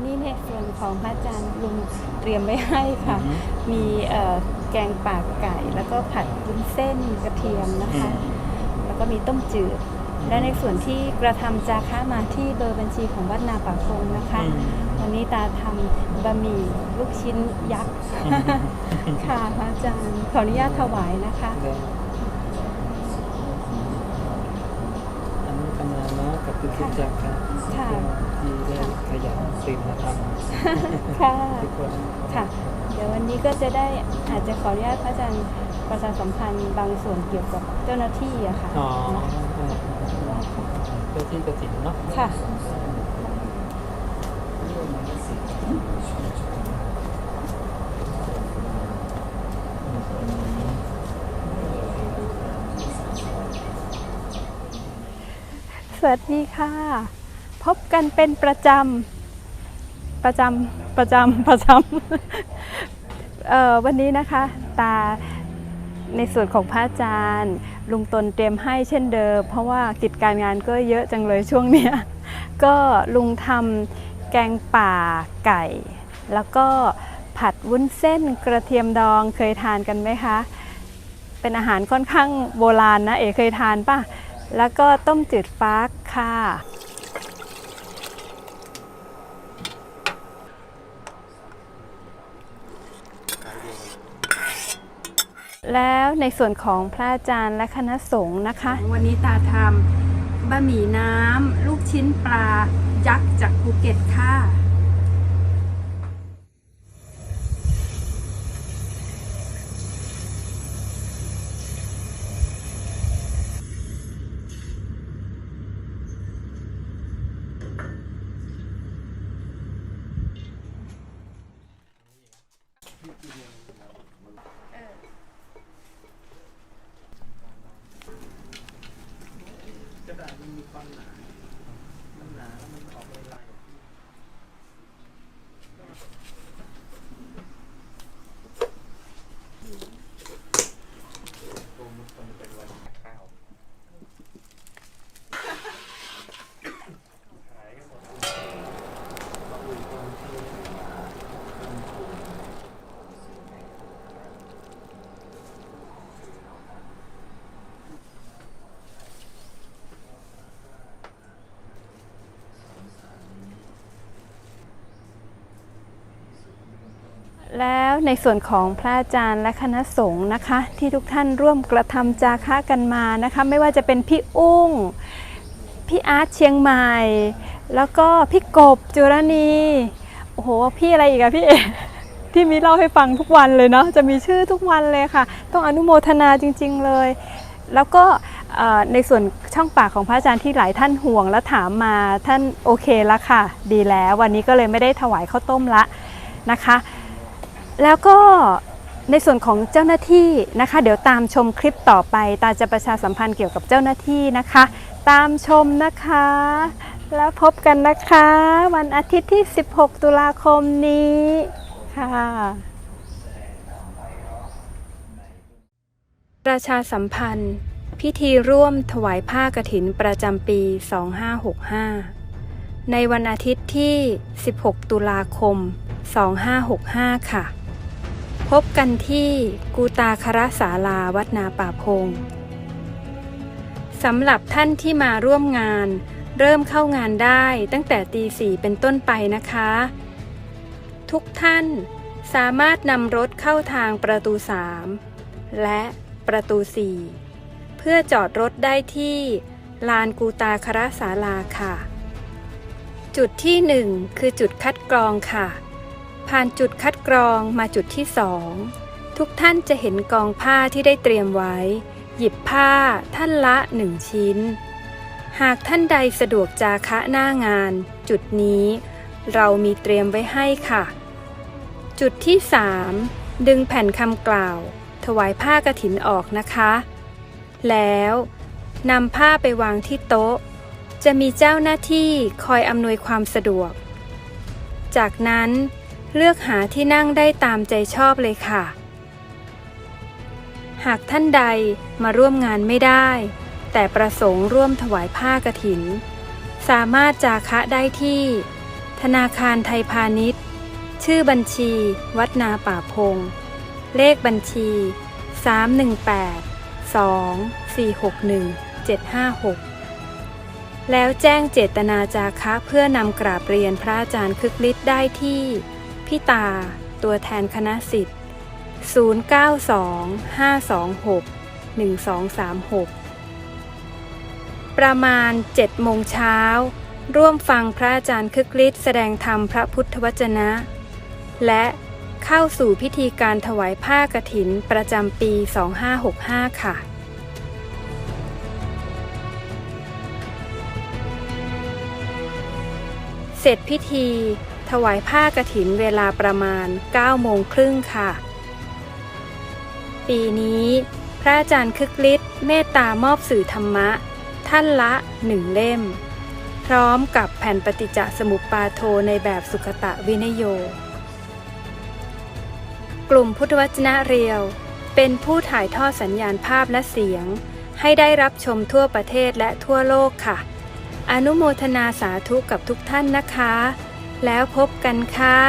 วันนี้ในส่วนของพระอาจารย์ลุงเตรียมไว้ให้ค่ะมีเอ่อแกงป่าไก่ แล้วก็ผัดวุ้นเส้นกระเทียมนะคะแล้วก็มีต้มจืดและในส่วนที่กระทำจาคะมาที่เบอร์บัญชีของวัดนาป่าคงนะคะวันนี้ตาทำบะหมี่ลูกชิ้นยักษ์ค่ะพระอาจารย์ขออนุญาตถวายนะคะแล้วอนุโมทนาเนาะกับทุกๆจากครับค่ะ ที่ได้ขยั นศีลธรรมค่ะทุกคนค่ะ เดี๋ยววันนี้ก็จะได้อาจจะขออนุญาตพระอาจารย์ประชาสัมพันธ์บางส่วนเกี่ยวกับเจ้าหน้าที่อะค่ะอ๋อเพื่อที่กระถิ่นเนาะค่ะสวัสดีค่ะ พบกันเป็นประจำ ประจำประจำประจำวันนี้นะคะ ตาในส่วนของพระอาจารย์ ลุงตนเตรียมให้เช่นเดิม เพราะว่ากิจการงานก็เยอะจังเลยช่วงเนี้ยก็ลุงทำแกงป่าไก่ แล้วก็ผัดวุ้นเส้นกระเทียมดองเคยทานกันไหมคะ เป็นอาหารค่อนข้างโบราณนะ เอ๋เคยทานป่ะ แล้วก็ต้มจืดฟักค่ะ แล้วในส่วนของพระอาจารย์และคณะสงฆ์นะคะ วันนี้ตาทำบะหมี่น้ำลูกชิ้นปลายักษ์จากภูเก็ตค่ะ กระดาษมันมีความหนามันหนาแล้วมันออกลาย แล้วในส่วนของพระอาจารย์และคณะสงฆ์นะคะ ที่ทุกท่านร่วมกระทำจาคะกันมานะคะ ไม่ว่าจะเป็นพี่อุ้งพี่อาร์ตเชียงใหม่ แล้วก็พี่กบจุรณีโอ้โหพี่อะไรอีกอะพี่เอที่มีเล่าให้ฟังทุกวันเลยเนาะจะมีชื่อทุกวันเลยค่ะ ต้องอนุโมทนาจริง ๆเลย แล้วก็ในส่วนช่องปากของพระอาจารย์ที่หลายท่านห่วงและถามมาท่านโอเคแล้วค่ะ ดีแล้ววันนี้ก็เลยไม่ได้ถวายข้าวต้มละนะคะ แล้วก็ในส่วนของเจ้าหน้าที่นะคะ เดี๋ยวตามชมคลิปต่อไป ตาจะประชาสัมพันธ์เกี่ยวกับเจ้าหน้าที่นะคะ ตามชมนะคะ แล้วพบกันนะคะ วันอาทิตย์ที่ 16 ตุลาคมนี้ค่ะประชาสัมพันธ์ พิธีร่วมถวายผ้ากฐินประจำปี 2565 ในวันอาทิตย์ที่ 16 ตุลาคม 2565 ค่ะ พบกันที่กูตาคารศาลาวัดนาป่าพงสำหรับท่านที่มาร่วมงาน เริ่มเข้างานได้ตั้งแต่ตีสี่เป็นต้นไปนะคะ ทุกท่านสามารถนำรถเข้าทางประตู 3 และประตู 4 เพื่อจอดรถได้ที่ลานกูตาคารศาลาค่ะ จุดที่ 1 คือจุดคัดกรองค่ะ ผ่านจุดคัดกรองมาจุดที่2ทุกท่านจะเห็นกองผ้าที่ได้เตรียมไว้ หยิบผ้าท่านละหนึ่งชิ้น หากท่านใดสะดวกจาคะหน้างาน จุดนี้เรามีเตรียมไว้ให้ค่ะ จุดที่ 3 ดึงแผ่นคำกล่าว ถวายผ้ากฐินออกนะคะ แล้วนำผ้าไปวางที่โต๊ะ จะมีเจ้าหน้าที่คอยอำนวยความสะดวก จากนั้น เลือกหาที่นั่งได้ตามใจชอบเลยค่ะ หากท่านใดมาร่วมงานไม่ได้ แต่ประสงค์ร่วมถวายผ้ากฐิน สามารถจาคะได้ที่ ธนาคารไทยพาณิชย์ ชื่อบัญชี วัดนาป่าพง เลขบัญชี 318 2 461 756 แล้วแจ้งเจตนาจาคะเพื่อนำกราบเรียนพระอาจารย์คึกฤทธิ์ได้ที่ พี่ตา ตัวแทนคณะสิทธิ์ 092 526 1236 ประมาณ7โมงเช้า ร่วมฟังพระอาจารย์คึกฤทธิ์แสดงธรรมพระพุทธวจนะ และเข้าสู่พิธีการถวายผ้ากฐินประจำปี 2565 ค่ะเสร็จพิธี ถวายผ้ากฐินเวลาประมาณ 9 โมงครึ่งค่ะ ปีนี้ พระอาจารย์คึกฤทธิ์เมตตามอบสื่อธรรมะ ท่านละหนึ่งเล่ม พร้อมกับแผ่นปฏิจจสมุปปาโทในแบบสุขตะวินโย กลุ่มพุทธวจนะเรียว เป็นผู้ถ่ายทอดสัญญาณภาพและเสียง ให้ได้รับชมทั่วประเทศและทั่วโลกค่ะ อนุโมทนาสาธุกับทุกท่านนะคะ แล้วพบกันค่ะ